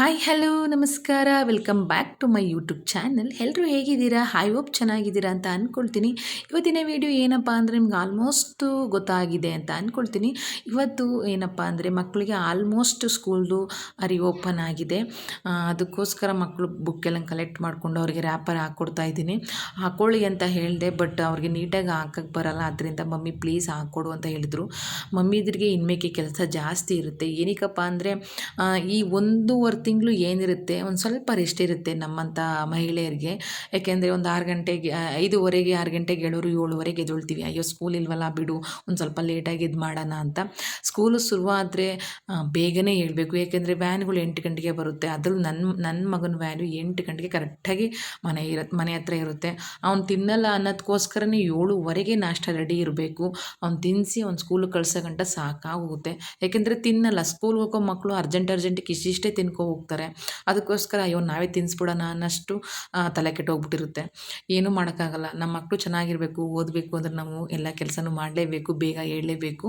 Hi hello ನಮಸ್ಕಾರ. Welcome back to my YouTube channel ಎಲ್ಲರೂ ಹೇಗಿದ್ದೀರಾ? ಹೈ ಹೋಪ್ ಚೆನ್ನಾಗಿದ್ದೀರಾ ಅಂತ ಅಂದ್ಕೊಳ್ತೀನಿ ಇವತ್ತಿನ ವಿಡಿಯೋ ಏನಪ್ಪ ಅಂದರೆ ನಿಮ್ಗೆ ಆಲ್ಮೋಸ್ಟ್ ಗೊತ್ತಾಗಿದೆ ಅಂತ ಅಂದ್ಕೊಳ್ತೀನಿ ಇವತ್ತು ಏನಪ್ಪ ಅಂದರೆ ಮಕ್ಕಳಿಗೆ ಆಲ್ಮೋಸ್ಟ್ ಸ್ಕೂಲ್ದು ಓಪನ್ ಆಗಿದೆ. ಅದಕ್ಕೋಸ್ಕರ ಮಕ್ಕಳು ಎಲ್ಲ ಕಲೆಕ್ಟ್ ಮಾಡಿಕೊಂಡು ಅವ್ರಿಗೆ ರ್ಯಾಪರ್ ಹಾಕ್ಕೊಡ್ತಾ ಇದ್ದೀನಿ. ಹಾಕೊಳ್ಳಿ ಅಂತ ಹೇಳಿದೆ ಬಟ್ ಅವ್ರಿಗೆ ನೀಟಾಗಿ ಹಾಕಕ್ಕೆ ಬರಲ್ಲ. ಅದರಿಂದ ಮಮ್ಮಿ ಪ್ಲೀಸ್ ಹಾಕ್ಕೊಡು ಅಂತ ಹೇಳಿದರು. ಮಮ್ಮಿದ್ರಿಗೆ ಇನ್ಮೇಕೆ ಕೆಲಸ ಜಾಸ್ತಿ ಇರುತ್ತೆ. ಏನಕ್ಕಪ್ಪ ಅಂದರೆ ಈ ಒಂದೂವರೆ ತಿಂಗಳು ಏನಿರುತ್ತೆ, ಒಂದು ಸ್ವಲ್ಪ ರೆಸ್ಟ್ ಇರುತ್ತೆ ನಮ್ಮಂಥ ಮಹಿಳೆಯರಿಗೆ. ಯಾಕೆಂದರೆ ಒಂದು ಆರು ಗಂಟೆಗೆ ಐದುವರೆಗೆ, ಆರು ಗಂಟೆಗೆ ಹೇಳೋರು ಏಳುವರೆಗೆ ಎದ್ದೇಳ್ತೀವಿ. ಅಯ್ಯೋ ಸ್ಕೂಲ್ ಇಲ್ವಲ್ಲ, ಬಿಡು, ಒಂದು ಸ್ವಲ್ಪ ಲೇಟಾಗಿ ಇದು ಮಾಡೋಣ ಅಂತ. ಸ್ಕೂಲು ಶುರುವಾದರೆ ಬೇಗನೆ ಹೇಳಬೇಕು ಏಕೆಂದರೆ ವ್ಯಾನ್ಗಳು ಎಂಟು ಗಂಟೆಗೆ ಬರುತ್ತೆ. ಅದರಲ್ಲೂ ನನ್ನ ನನ್ನ ಮಗನ ವ್ಯಾನು ಎಂಟು ಗಂಟೆಗೆ ಕರೆಕ್ಟಾಗಿ ಮನೆ ಇರತ್ತೆ ಮನೆ ಹತ್ರ ಇರುತ್ತೆ. ಅವ್ನು ತಿನ್ನಲ್ಲ ಅನ್ನೋದಕ್ಕೋಸ್ಕರನೇ ಏಳುವರೆಗೆ ನಾಷ್ಟ ರೆಡಿ ಇರಬೇಕು. ಅವ್ನು ತಿನ್ನಿಸಿ ಅವ್ನು ಸ್ಕೂಲಿಗೆ ಕಳ್ಸೋ ಗಂಟ ಸಾಕಾಗುತ್ತೆ ಯಾಕೆಂದರೆ ತಿನ್ನಲ್ಲ. ಸ್ಕೂಲ್ಗೆ ಹೋಗೋ ಮಕ್ಕಳು ಅರ್ಜೆಂಟ್ ಅರ್ಜೆಂಟಿಗೆ ಇಷ್ಟಿಷ್ಟೇ ತಿನ್ಕೊ ಹೋಗ್ತಾರೆ. ಅದಕ್ಕೋಸ್ಕರ ಅಯ್ಯೋ ನಾವೇ ತಿನ್ನಿಸ್ಬಿಡೋಣ ಅನ್ನಷ್ಟು ತಲೆ ತಲೆ ಕೆಟ್ಟೋಗ್ಬಿಟ್ಟಿರುತ್ತೆ. ಏನೂ ಮಾಡೋಕ್ಕಾಗಲ್ಲ. ನಮ್ಮ ಮಕ್ಕಳು ಚೆನ್ನಾಗಿರಬೇಕು, ಓದಬೇಕು ಅಂದರೆ ನಾವು ಎಲ್ಲ ಕೆಲಸನೂ ಮಾಡಲೇಬೇಕು, ಬೇಗ ಹೇಳಲೇಬೇಕು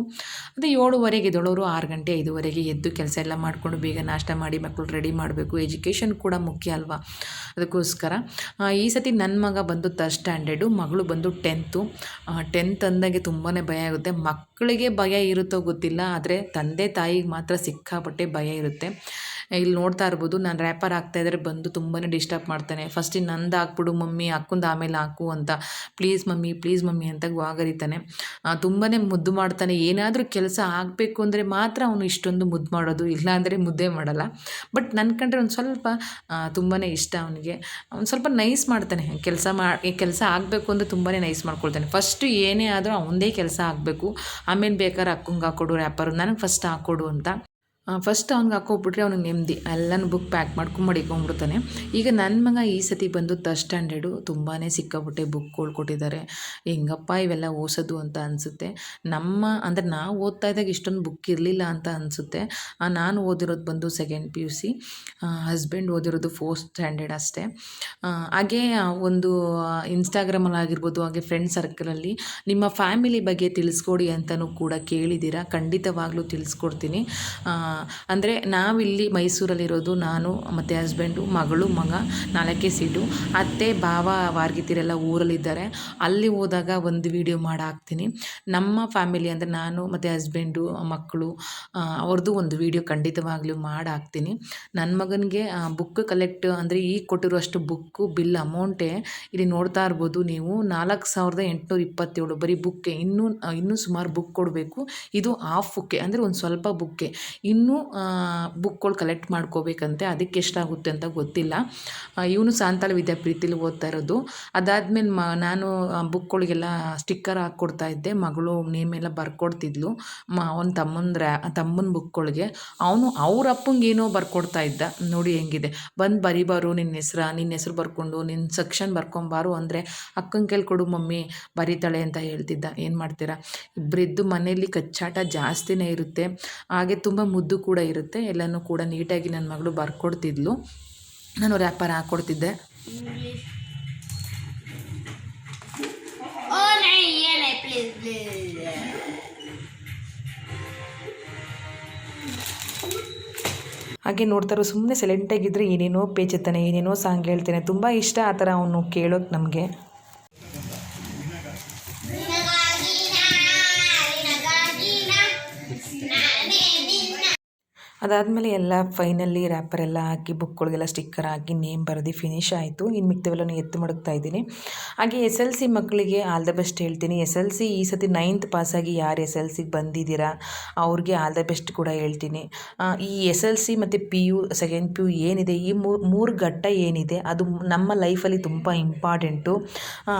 ಅದೇ ಏಳುವರೆಗೆ ಎದ್ದೋಳೋರು ಆರು ಗಂಟೆ ಐದುವರೆಗೆ ಎದ್ದು ಕೆಲಸ ಎಲ್ಲ ಮಾಡಿಕೊಂಡು ಬೇಗ ನಾಷ್ಟ ಮಾಡಿ ಮಕ್ಕಳು ರೆಡಿ ಮಾಡಬೇಕು. ಎಜುಕೇಷನ್ ಕೂಡ ಮುಖ್ಯ ಅಲ್ವಾ? ಅದಕ್ಕೋಸ್ಕರ ಈ ಸತಿ ನನ್ನ ಮಗ ಬಂದು ತರ್ಡ್ ಸ್ಟ್ಯಾಂಡರ್ಡು, ಮಗಳು ಬಂದು ಟೆಂತು. ಟೆಂತ್ ಅಂದಾಗೆ ತುಂಬಾ ಭಯ ಆಗುತ್ತೆ. ಮಕ್ಕಳಿಗೆ ಭಯ ಇರುತ್ತೋ ಗೊತ್ತಿಲ್ಲ, ಆದರೆ ತಂದೆ ತಾಯಿಗೆ ಮಾತ್ರ ಸಿಕ್ಕಾಪಟ್ಟೆ ಭಯ ಇರುತ್ತೆ. ಇಲ್ಲಿ ನೋಡ್ತಾ ಇರ್ಬೋದು, ನಾನು ರ್ಯಾಪರ್ ಇದ್ದರೆ ಬಂದು ತುಂಬಾ ಡಿಸ್ಟರ್ಬ್ ಮಾಡ್ತಾನೆ. ಫಸ್ಟ್ ನಂದು ಹಾಕ್ಬಿಡು, ಮಮ್ಮಿ ಹಾಕೊಂಡು ಆಮೇಲೆ ಹಾಕು ಅಂತ. ಪ್ಲೀಸ್ ಮಮ್ಮಿ ಪ್ಲೀಸ್ ಮಮ್ಮಿ ಅಂತ ವಾಗರಿತಾನೆ. ತುಂಬಾ ಮುದ್ದು ಮಾಡ್ತಾನೆ. ಏನಾದರೂ ಕೆಲಸ ಆಗಬೇಕು ಅಂದರೆ ಮಾತ್ರ ಅವನು ಇಷ್ಟೊಂದು ಮುದ್ದು ಮಾಡೋದು, ಇಲ್ಲಾಂದರೆ ಮುದ್ದೆ ಮಾಡಲ್ಲ. ಬಟ್ ನನ್ನ ಕಂಡ್ರೆ ಒಂದು ಸ್ವಲ್ಪ ತುಂಬಾ ಇಷ್ಟ ಅವನಿಗೆ. ಅವ್ನು ಸ್ವಲ್ಪ ನೈಸ್ ಮಾಡ್ತಾನೆ. ಕೆಲಸ ಮಾಡಿ ಕೆಲಸ ಆಗಬೇಕು ಅಂದರೆ ತುಂಬಾ ನೈಸ್ ಮಾಡ್ಕೊಳ್ತಾನೆ. ಫಸ್ಟು ಏನೇ ಆದರೂ ಅವನದೇ ಕೆಲಸ ಆಗಬೇಕು. ಆಮೇಲೆ ಬೇಕಾದ್ರೆ ಅಕ್ಕಂಗೆ ಹಾಕ್ಕೊಡು ರ್ಯಾಪರು ನನಗೆ ಫಸ್ಟ್ ಹಾಕ್ಕೊಡು ಅಂತ. ಫಸ್ಟ್ ಅವ್ನಿಗೆ ಹಾಕೋಗ್ಬಿಟ್ರೆ ಅವ್ನಿಗೆ ನೆಮ್ಮದಿ. ಎಲ್ಲನೂ ಬುಕ್ ಪ್ಯಾಕ್ ಮಾಡ್ಕೊಂಡು ಮಡಿಕೊಂಡ್ಬಿಡ್ತಾನೆ. ಈಗ ನನ್ನ ಮಗ ಈ ಸತಿ ಬಂದು ತರ್ಡ್ ಸ್ಟ್ಯಾಂಡರ್ಡು ತುಂಬಾ ಸಿಕ್ಕಾಬಿಟ್ಟೆ ಬುಕ್ಗಳು ಕೊಟ್ಟಿದ್ದಾರೆ. ಹೆಂಗಪ್ಪ ಇವೆಲ್ಲ ಓಸೋದು ಅಂತ ಅನಿಸುತ್ತೆ. ನಮ್ಮ, ಅಂದರೆ ನಾವು ಓದ್ತಾ ಇದ್ದಾಗ ಇಷ್ಟೊಂದು ಬುಕ್ ಇರಲಿಲ್ಲ ಅಂತ ಅನಿಸುತ್ತೆ. ನಾನು ಓದಿರೋದು ಬಂದು second P U C husband ಓದಿರೋದು ಫೋರ್ತ್ ಸ್ಟ್ಯಾಂಡರ್ಡ್ ಅಷ್ಟೇ. ಹಾಗೆ ಒಂದು ಇನ್ಸ್ಟಾಗ್ರಾಮಲ್ಲಿ ಆಗಿರ್ಬೋದು, ಹಾಗೆ ಫ್ರೆಂಡ್ ಸರ್ಕಲಲ್ಲಿ ನಿಮ್ಮ ಫ್ಯಾಮಿಲಿ ಬಗ್ಗೆ ತಿಳಿಸ್ಕೊಡಿ ಅಂತಲೂ ಕೂಡ ಕೇಳಿದ್ದೀರಾ ಖಂಡಿತವಾಗ್ಲೂ ತಿಳಿಸ್ಕೊಡ್ತೀನಿ. ಅಂದರೆ ನಾವಿಲ್ಲಿ ಮೈಸೂರಲ್ಲಿರೋದು ನಾನು, ಮತ್ತು ಹಸ್ಬೆಂಡು ಮಗಳು, ಮಗ, ನಾಲ್ಕೇ ಸೀಟು. ಅತ್ತೆ, ಭಾವ, ವಾರ್ಗಿತಿರೆಲ್ಲ ಊರಲ್ಲಿದ್ದಾರೆ. ಅಲ್ಲಿ ಹೋದಾಗ ಒಂದು ವೀಡಿಯೋ ಮಾಡಿ ಹಾಕ್ತೀನಿ ನಮ್ಮ ಫ್ಯಾಮಿಲಿ ಅಂದರೆ ನಾನು, ಮತ್ತು ಹಸ್ಬೆಂಡು ಮಕ್ಕಳು ಅವ್ರದ್ದು ಒಂದು ವೀಡಿಯೋ ಖಂಡಿತವಾಗ್ಲೂ ಮಾಡಿ ಹಾಕ್ತೀನಿ ನನ್ನ ಮಗನಿಗೆ ಬುಕ್ ಕಲೆಕ್ಟ್ ಅಂದರೆ ಈಗ ಕೊಟ್ಟಿರುವಷ್ಟು ಬುಕ್ಕು ಬಿಲ್ ಅಮೌಂಟೇ ಇಲ್ಲಿ ನೋಡ್ತಾ ಇರ್ಬೋದು ನೀವು. ನಾಲ್ಕು ಸಾವಿರದ ಎಂಟುನೂರ ಇಪ್ಪತ್ತೇಳು ಬರೀ ಬುಕ್ಕೆ ಇನ್ನೂ ಇನ್ನೂ ಸುಮಾರು ಬುಕ್ ಕೊಡಬೇಕು. ಇದು ಆಫ್ ಬುಕ್ಕೆ ಅಂದರೆ ಒಂದು ಸ್ವಲ್ಪ ಬುಕ್ಕೆ ಇನ್ನೂ ಬುಕ್ಗಳು ಕಲೆಕ್ಟ್ ಮಾಡ್ಕೋಬೇಕಂತೆ, ಅದಕ್ಕೆ ಎಷ್ಟಾಗುತ್ತೆ ಅಂತ ಗೊತ್ತಿಲ್ಲ. ಇವನು ಸಾಂತಾಳ ವಿದ್ಯಾಪ್ರೀತಿಲಿ ಓದ್ತಾ ಇರೋದು. ಅದಾದಮೇಲೆ ಮ, ನಾನು ಬುಕ್ಗಳಿಗೆಲ್ಲ ಸ್ಟಿಕ್ಕರ್ ಹಾಕ್ಕೊಡ್ತಾ ಇದ್ದೆ. ಮಗಳು ನೇಮ್ ಎಲ್ಲ ಬರ್ಕೊಡ್ತಿದ್ಲು. ಮ, ಅವನ ತಮ್ಮನ ರ್ಯಾ, ತಮ್ಮನ ಬುಕ್ಗಳಿಗೆ ಅವನು ಅವ್ರ ಅಪ್ಪಂಗೆ ಏನೋ ಬರ್ಕೊಡ್ತಾ ಇದ್ದ. ನೋಡಿ ಹೆಂಗಿದೆ. ಬಂದು ಬರಿಬಾರು ನಿನ್ನ ಹೆಸ್ರು ನಿನ್ನ ಹೆಸ್ರು ಬರ್ಕೊಂಡು ನಿನ್ನ ಸೆಕ್ಷನ್ ಬರ್ಕೊಂಬಾರು ಅಂದರೆ ಅಕ್ಕನ ಕೇಳಿ ಕೊಡು ಮಮ್ಮಿ, ಬರೀತಾಳೆ ಅಂತ ಹೇಳ್ತಿದ್ದ. ಏನು ಮಾಡ್ತೀರಾ? ಇಬ್ಬರಿದ್ದು ಮನೆಯಲ್ಲಿ ಕಚ್ಚಾಟ ಜಾಸ್ತಿನೇ ಇರುತ್ತೆ. ಹಾಗೆ ತುಂಬ ಮುದ್ದು ಉದ್ದು ಕೂಡ ಇರುತ್ತೆ. ಎಲ್ಲನೂ ಕೂಡ ನೀಟಾಗಿ ನನ್ನ ಮಗಳು ಬರ್ಕೊಡ್ತಿದ್ಲು. ನಾನು ರ್ಯಾಪರ್ ಹಾಕ್ಕೊಡ್ತಿದ್ದೆ ಹಾಗೆ ನೋಡ್ತಾರೋ ಸುಮ್ಮನೆ ಸೈಲೆಂಟಾಗಿದ್ದರೆ ಏನೇನೋ ಪೇಚೆತ್ತಾನೆ ಏನೇನೋ ಸಾಂಗ್ ಹೇಳ್ತಾನೆ. ತುಂಬ ಇಷ್ಟ ಆ ಥರ ಅವನು ಕೇಳೋಕ್ಕೆ ನಮಗೆ. ಅದಾದಮೇಲೆ ಎಲ್ಲ ಫೈನಲ್ಲಿ ರ್ಯಾಪರ್ ಎಲ್ಲ ಹಾಕಿ ಬುಕ್ಗಳಿಗೆಲ್ಲ ಸ್ಟಿಕ್ಕರ್ ಹಾಕಿ ನೇಮ್ ಬರೆದು ಫಿನಿಶ್ ಆಯಿತು. ಇನ್ನು ಮಿಕ್ತವೆಲ್ಲ ಎತ್ತು ಮಡಗ್ತಾ ಇದ್ದೀನಿ. ಹಾಗೆ ಎಸ್ ಎಲ್ ಸಿ ಮಕ್ಕಳಿಗೆ ಆಲ್ ದ ಬೆಸ್ಟ್ ಹೇಳ್ತೀನಿ. ಎಸ್ ಎಲ್ ಸಿ ಈ ಸತಿ ನೈನ್ತ್ ಪಾಸಾಗಿ ಯಾರು ಎಸ್ ಎಲ್ ಸಿಗೆ ಬಂದಿದ್ದೀರಾ ಅವ್ರಿಗೆ ಆಲ್ ದ ಬೆಸ್ಟ್ ಕೂಡ ಹೇಳ್ತೀನಿ. ಈ ಎಸ್ ಎಲ್ ಸಿ ಮತ್ತು P U second P U ಏನಿದೆ, ಈ ಮೂರು ಘಟ್ಟ ಏನಿದೆ, ಅದು ನಮ್ಮ ಲೈಫಲ್ಲಿ ತುಂಬ ಇಂಪಾರ್ಟೆಂಟು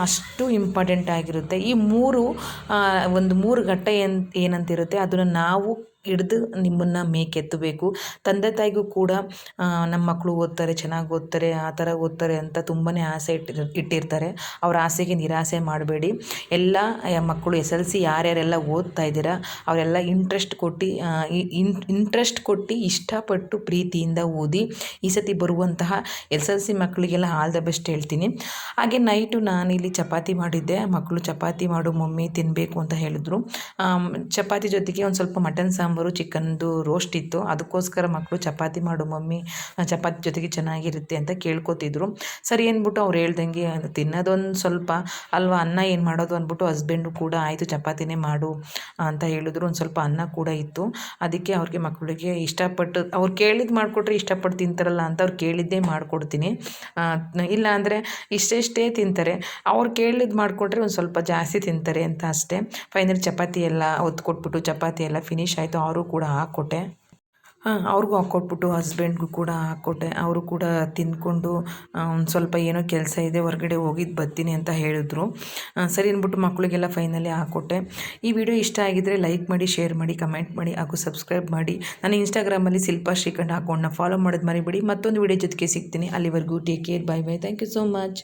ಅಷ್ಟು ಇಂಪಾರ್ಟೆಂಟ್ ಆಗಿರುತ್ತೆ. ಈ ಮೂರು ಒಂದು ಮೂರು ಘಟ್ಟ ಏನು, ಏನಂತಿರುತ್ತೆ, ಅದನ್ನು ನಾವು ಹಿಡ್ದು ನಿಮ್ಮನ್ನು ಮೇಕೆತ್ತಬೇಕು. ತಂದೆ ತಾಯಿಗೂ ಕೂಡ ನಮ್ಮ ಮಕ್ಕಳು ಓದ್ತಾರೆ, ಚೆನ್ನಾಗಿ ಓದ್ತಾರೆ, ಆ ಥರ ಓದ್ತಾರೆ ಅಂತ ತುಂಬಾ ಆಸೆ ಇಟ್ಟಿರ್, ಇಟ್ಟಿರ್ತಾರೆ. ಅವ್ರ ಆಸೆಗೆ ನಿರಾಸೆ ಮಾಡಬೇಡಿ. ಎಲ್ಲ ಮಕ್ಕಳು ಎಸ್ ಎಲ್ ಸಿ ಯಾರ್ಯಾರೆಲ್ಲ ಓದ್ತಾ ಇದ್ದೀರಾ, ಅವರೆಲ್ಲ ಇಂಟ್ರೆಸ್ಟ್ ಕೊಟ್ಟು ಇಂಟ್ರೆಸ್ಟ್ ಕೊಟ್ಟು ಇಷ್ಟಪಟ್ಟು ಪ್ರೀತಿಯಿಂದ ಓದಿ ಈ ಸತಿ ಬರುವಂತಹ ಎಸ್ ಎಲ್ ಸಿ ಮಕ್ಕಳಿಗೆಲ್ಲ ಆಲ್ ದ ಬೆಸ್ಟ್ ಹೇಳ್ತೀನಿ. ಹಾಗೆ ನೈಟು ನಾನಿಲ್ಲಿ ಚಪಾತಿ ಮಾಡಿದ್ದೆ. ಮಕ್ಕಳು ಚಪಾತಿ ಮಾಡು, ಮಮ್ಮಿ ತಿನ್ನಬೇಕು ಅಂತ ಹೇಳಿದ್ರು. ಚಪಾತಿ ಜೊತೆಗೆ ಒಂದು ಸ್ವಲ್ಪ ಮಟನ್ ಸಾಂಬಾರು ಸಾಂಬಾರು, ಚಿಕನ್ದು ರೋಸ್ಟ್ ಇತ್ತು. ಅದಕ್ಕೋಸ್ಕರ ಮಕ್ಕಳು ಚಪಾತಿ ಮಾಡು ಮಮ್ಮಿ ಚಪಾತಿ ಜೊತೆಗೆ ಚೆನ್ನಾಗಿರುತ್ತೆ ಅಂತ ಕೇಳ್ಕೊತಿದ್ರು. ಸರಿ ಅಂದ್ಬಿಟ್ಟು ಅವ್ರು ಹೇಳ್ದಂಗೆ, ತಿನ್ನೋದೊಂದು ಸ್ವಲ್ಪ ಅಲ್ವಾ? ಅನ್ನ ಏನು ಮಾಡೋದು? ಅಂದ್ಬಿಟ್ಟು ಹಸ್ಬೆಂಡು ಕೂಡ, ಆಯಿತು ಚಪಾತಿನೇ ಮಾಡು, ಅಂತ ಹೇಳಿದ್ರು. ಒಂದು ಸ್ವಲ್ಪ ಅನ್ನ ಕೂಡ ಇತ್ತು. ಅದಕ್ಕೆ ಅವ್ರಿಗೆ ಮಕ್ಕಳಿಗೆ ಇಷ್ಟಪಟ್ಟು, ಅವ್ರು ಕೇಳಿದ್ದು ಮಾಡಿಕೊಟ್ರೆ ಇಷ್ಟಪಟ್ಟು ತಿಂತಾರಲ್ಲ ಅಂತ ಅವ್ರು ಕೇಳಿದ್ದೇ ಮಾಡಿಕೊಡ್ತೀನಿ. ಇಲ್ಲ ಅಂದರೆ ಇಷ್ಟೆಷ್ಟೇ ತಿಂತಾರೆ. ಅವ್ರು ಕೇಳಿದ್ದು ಮಾಡಿಕೊಟ್ರೆ ಒಂದು ಸ್ವಲ್ಪ ಜಾಸ್ತಿ ತಿಂತಾರೆ ಅಂತ ಅಷ್ಟೇ. ಫೈನಲ್ ಚಪಾತಿ ಎಲ್ಲ ಒತ್ತು ಕೊಟ್ಬಿಟ್ಟು ಚಪಾತಿ ಎಲ್ಲ ಫಿನಿಶ್ ಆಯಿತು. ಅವರು ಕೂಡ ಹಾಕ್ಕೊಟ್ಟೆ. ಹಾಂ, ಅವ್ರಿಗೂ ಹಾಕ್ಕೊಟ್ಬಿಟ್ಟು ಹಸ್ಬೆಂಡ್ಗೂ ಕೂಡ ಹಾಕ್ಕೊಟ್ಟೆ. ಅವರು ಕೂಡ ತಿಂದ್ಕೊಂಡು ಒಂದು ಸ್ವಲ್ಪ ಏನೋ ಕೆಲಸ ಇದೆ, ಹೊರಗಡೆ ಹೋಗಿದ್ದು ಬರ್ತೀನಿ ಅಂತ ಹೇಳಿದ್ರು. ಸರಿ ಅಂದ್ಬಿಟ್ಟು ಮಕ್ಕಳಿಗೆಲ್ಲ ಫೈನಲಿ ಹಾಕ್ಕೊಟ್ಟೆ. ಈ ವಿಡಿಯೋ ಇಷ್ಟ ಆಗಿದ್ದರೆ ಲೈಕ್ ಮಾಡಿ ಶೇರ್ ಮಾಡಿ ಕಮೆಂಟ್ ಮಾಡಿ, ಹಾಗೂ ಸಬ್ಸ್ಕ್ರೈಬ್ ಮಾಡಿ. ನಾನು ಇನ್ಸ್ಟಾಗ್ರಾಮಲ್ಲಿ ಶಿಲ್ಪಾ ಶ್ರೀಕಂಡ್ ಹಾಕೊಂಡು ಫಾಲೋ ಮಾಡೋದು ಮರಿಬೇಡಿ. ಮತ್ತೊಂದು ವಿಡಿಯೋ ಜೊತೆಗೆ ಸಿಗ್ತೀನಿ. ಅಲ್ಲಿವರೆಗೂ take care bye bye thank you so much